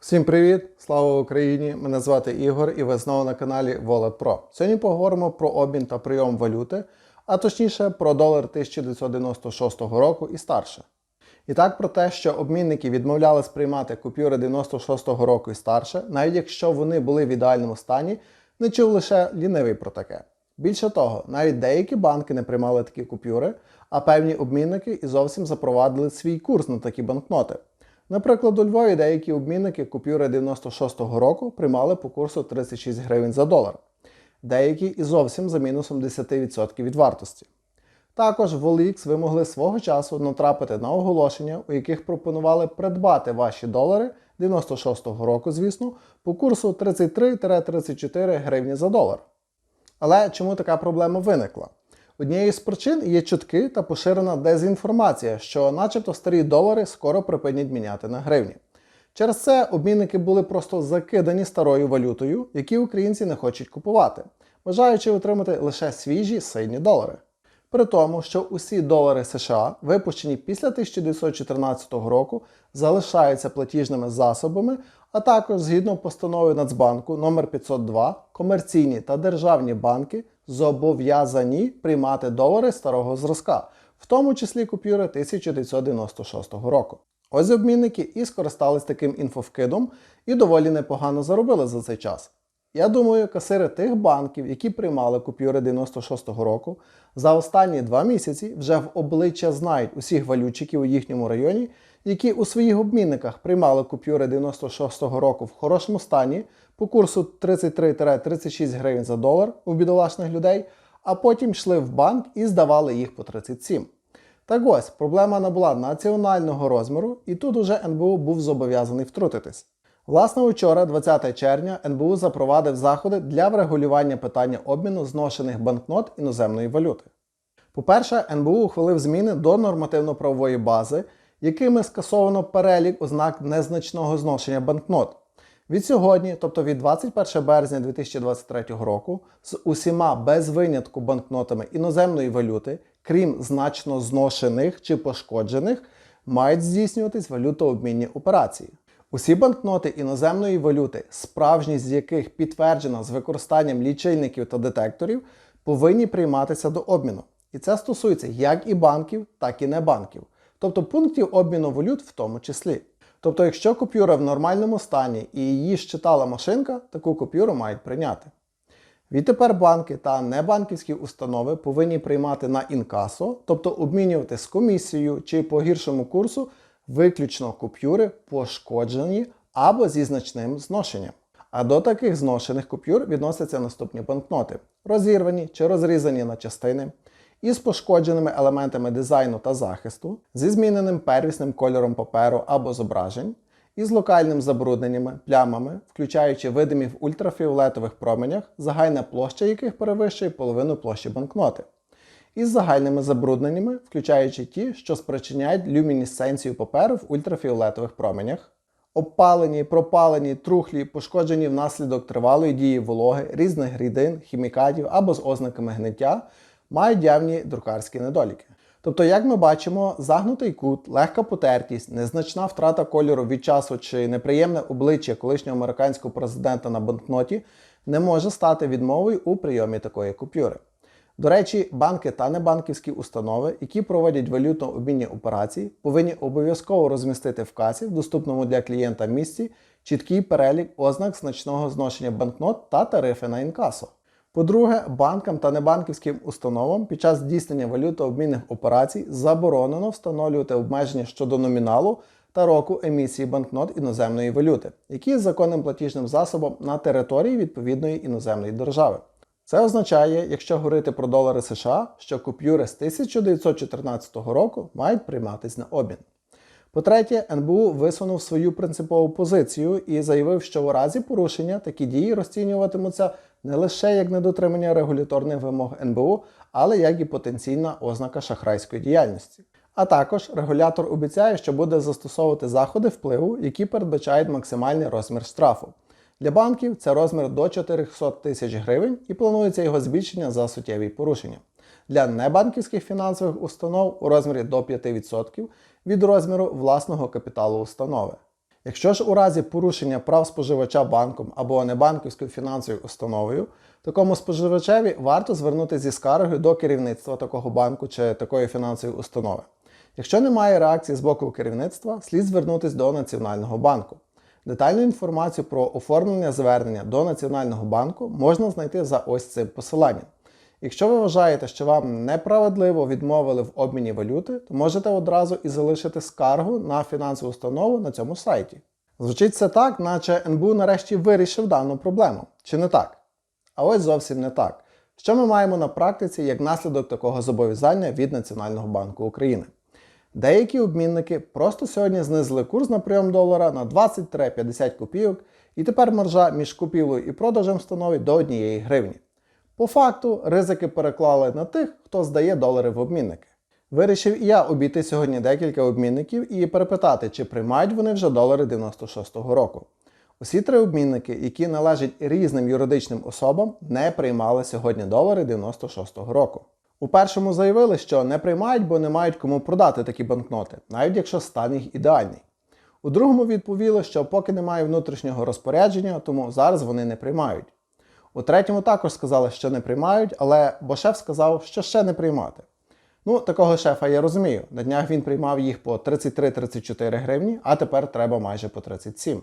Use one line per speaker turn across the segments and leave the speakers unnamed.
Всім привіт! Слава Україні! Мене звати Ігор і ви знову на каналі Wallet Pro. Сьогодні поговоримо про обмін та прийом валюти, а точніше про долар 1996 року і старше. І так про те, що обмінники відмовляли сприймати купюри 96-го року і старше, навіть якщо вони були в ідеальному стані, не чув лише лінивий про таке. Більше того, навіть деякі банки не приймали такі купюри, а певні обмінники і зовсім запровадили свій курс на такі банкноти. Наприклад, у Львові деякі обмінники купюри 96-го року приймали по курсу 36 гривень за долар, деякі і зовсім за мінусом 10% від вартості. Також в OLX ви могли свого часу натрапити на оголошення, у яких пропонували придбати ваші долари 96-го року, звісно, по курсу 33-34 гривні за долар. Але чому така проблема виникла? Однією з причин є чутки та поширена дезінформація, що начебто старі долари скоро припинять міняти на гривні. Через це обмінники були просто закидані старою валютою, які українці не хочуть купувати, бажаючи отримати лише свіжі сильні долари. При тому, що усі долари США, випущені після 1914 року, залишаються платіжними засобами, а також згідно постанови Нацбанку номер 502 комерційні та державні банки зобов'язані приймати долари старого зразка, в тому числі купюри 1996 року. Ось обмінники і скористались таким інфовкидом і доволі непогано заробили за цей час. Я думаю, касири тих банків, які приймали купюри 96-го року, за останні два місяці вже в обличчя знають усіх валютчиків у їхньому районі, які у своїх обмінниках приймали купюри 96-го року в хорошому стані по курсу 33-36 гривень за долар у бідолашних людей, а потім йшли в банк і здавали їх по 37. Так ось проблема набула національного розміру, і тут уже НБУ був зобов'язаний втрутитись. Власне, учора, 20 червня, НБУ запровадив заходи для врегулювання питання обміну зношених банкнот іноземної валюти. По-перше, НБУ ухвалив зміни до нормативно-правової бази, якими скасовано перелік ознак незначного зношення банкнот. Від сьогодні, тобто від 21 березня 2023 року, з усіма без винятку банкнотами іноземної валюти, крім значно зношених чи пошкоджених, мають здійснюватись валютообмінні операції. Усі банкноти іноземної валюти, справжність з яких підтверджена з використанням лічильників та детекторів, повинні прийматися до обміну. І це стосується як і банків, так і небанків, тобто пунктів обміну валют в тому числі. Тобто, якщо купюра в нормальному стані і її щитала машинка, таку купюру мають прийняти. Відтепер банки та небанківські установи повинні приймати на інкасо, тобто обмінювати з комісією чи по гіршому курсу виключно купюри пошкоджені або зі значним зношенням. А до таких зношених купюр відносяться наступні банкноти: розірвані чи розрізані на частини, із пошкодженими елементами дизайну та захисту, зі зміненим первісним кольором паперу або зображень, із локальним забрудненнями, плямами, включаючи видимі в ультрафіолетових променях, загальна площа яких перевищує половину площі банкноти із загальними забрудненнями, включаючи ті, що спричиняють люмінесценцію паперу в ультрафіолетових променях, обпалені, пропалені, трухлі, пошкоджені внаслідок тривалої дії вологи, різних рідин, хімікатів або з ознаками гниття, мають явні друкарські недоліки. Тобто, як ми бачимо, загнутий кут, легка потертість, незначна втрата кольору від часу чи неприємне обличчя колишнього американського президента на банкноті не може стати відмовою у прийомі такої купюри. До речі, банки та небанківські установи, які проводять валютно-обмінні операції, повинні обов'язково розмістити в касі в доступному для клієнта місці чіткий перелік ознак значного зношення банкнот та тарифи на інкасо. По-друге, банкам та небанківським установам під час здійснення валютообмінних операцій заборонено встановлювати обмеження щодо номіналу та року емісії банкнот іноземної валюти, які є законним платіжним засобом на території відповідної іноземної держави. Це означає, якщо говорити про долари США, що купюри з 1914 року мають прийматись на обмін. По-третє, НБУ висунув свою принципову позицію і заявив, що у разі порушення такі дії розцінюватимуться не лише як недотримання регуляторних вимог НБУ, але як і потенційна ознака шахрайської діяльності. А також регулятор обіцяє, що буде застосовувати заходи впливу, які передбачають максимальний розмір штрафу. Для банків це розмір до 400 тисяч гривень і планується його збільшення за суттєві порушення. для небанківських фінансових установ у розмірі до 5% від розміру власного капіталу установи. Якщо ж у разі порушення прав споживача банком або небанківською фінансовою установою, такому споживачеві варто звернутися зі скаргою до керівництва такого банку чи такої фінансової установи. Якщо немає реакції з боку керівництва, слід звернутися до Національного банку. Детальну інформацію про оформлення звернення до Національного банку можна знайти за ось цим посиланням. Якщо ви вважаєте, що вам неправедливо відмовили в обміні валюти, то можете одразу і залишити скаргу на фінансову установу на цьому сайті. Звучить це так, наче НБУ нарешті вирішив дану проблему. Чи не так? А ось зовсім не так. Що ми маємо на практиці як наслідок такого зобов'язання від Національного банку України? Деякі обмінники просто сьогодні знизили курс на прийом долара на 20-50 копійок, і тепер маржа між купівлею і продажем становить до 1 гривні. По факту, ризики переклали на тих, хто здає долари в обмінники. Вирішив і я обійти сьогодні декілька обмінників і перепитати, чи приймають вони вже долари 96-го року. Усі три обмінники, які належать різним юридичним особам, не приймали сьогодні долари 96-го року. У першому заявили, що не приймають, бо не мають кому продати такі банкноти, навіть якщо стан їх ідеальний. У другому відповіли, що поки немає внутрішнього розпорядження, тому зараз вони не приймають. У третьому також сказали, що не приймають, але бо шеф сказав, що ще не приймати. Ну, такого шефа я розумію. На днях він приймав їх по 33-34 гривні, а тепер треба майже по 37.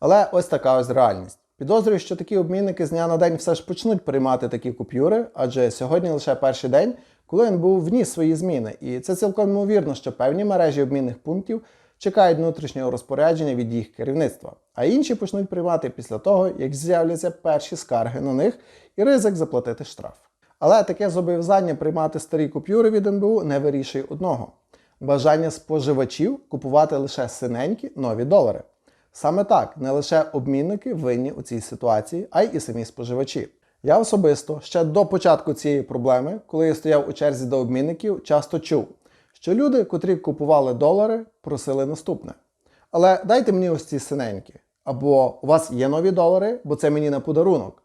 Але ось така ось реальність. Підозрюю, що такі обмінники з дня на день все ж почнуть приймати такі купюри, адже сьогодні лише перший день, коли НБУ вніс свої зміни. І це цілком ймовірно, що певні мережі обмінних пунктів чекають внутрішнього розпорядження від їх керівництва, а інші почнуть приймати після того, як з'являться перші скарги на них і ризик заплатити штраф. Але таке зобов'язання приймати старі купюри від НБУ не вирішує одного: бажання споживачів купувати лише синенькі нові долари. Саме так, не лише обмінники винні у цій ситуації, а й і самі споживачі. Я особисто ще до початку цієї проблеми, коли я стояв у черзі до обмінників, часто чув, що люди, котрі купували долари, просили наступне. Але дайте мені ось ці синенькі. Або у вас є нові долари, бо це мені на подарунок.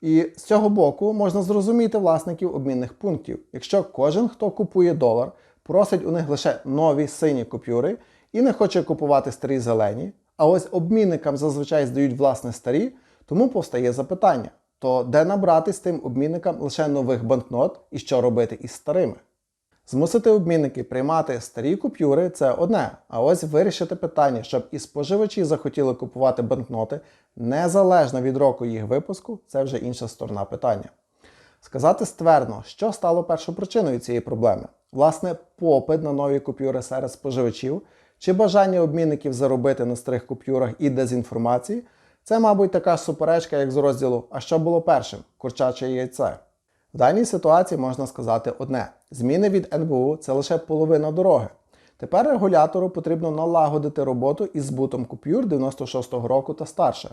І з цього боку можна зрозуміти власників обмінних пунктів, якщо кожен, хто купує долар, просить у них лише нові сині купюри і не хоче купувати старі зелені, а ось обмінникам зазвичай здають власне старі, тому повстає запитання: то де набрати з тим обмінникам лише нових банкнот і що робити із старими? Змусити обмінники приймати старі купюри це одне, а ось вирішити питання, щоб і споживачі захотіли купувати банкноти незалежно від року їх випуску, це вже інша сторона питання. Сказати ствердно, що стало першопричиною цієї проблеми? Власне, попит на нові купюри серед споживачів чи бажання обмінників заробити на старих купюрах і дезінформації, це, мабуть, така ж суперечка, як з розділу А що було першим курчаче яйце. В даній ситуації можна сказати одне: зміни від НБУ це лише половина дороги. Тепер регулятору потрібно налагодити роботу із збутом купюр 96-го року та старше.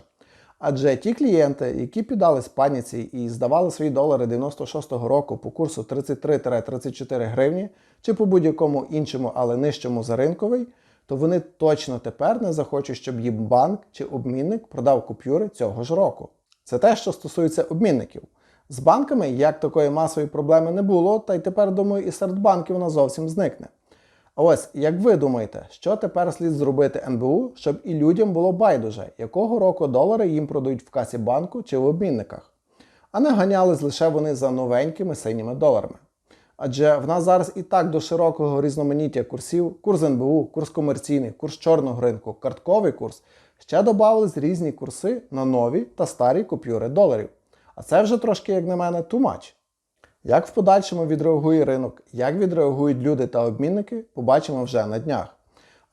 Адже ті клієнти, які піддались паніці і здавали свої долари 96-го року по курсу 33-34 гривні чи по будь-якому іншому, але нижчому за ринковий, то вони точно тепер не захочуть, щоб їм банк чи обмінник продав купюри цього ж року. Це те, що стосується обмінників. З банками як такої масової проблеми не було, та й тепер, думаю, і серед банків вона зовсім зникне. А ось, як ви думаєте, що тепер слід зробити НБУ, щоб і людям було байдуже, якого року долари їм продають в касі банку чи в обмінниках, а не ганялись лише вони за новенькими синіми доларами? Адже в нас зараз і так до широкого різноманіття курсів, курс НБУ, курс комерційний, курс чорного ринку, картковий курс, ще додавались різні курси на нові та старі купюри доларів. А це вже трошки, як на мене, too much. Як в подальшому відреагує ринок, як відреагують люди та обмінники, побачимо вже на днях.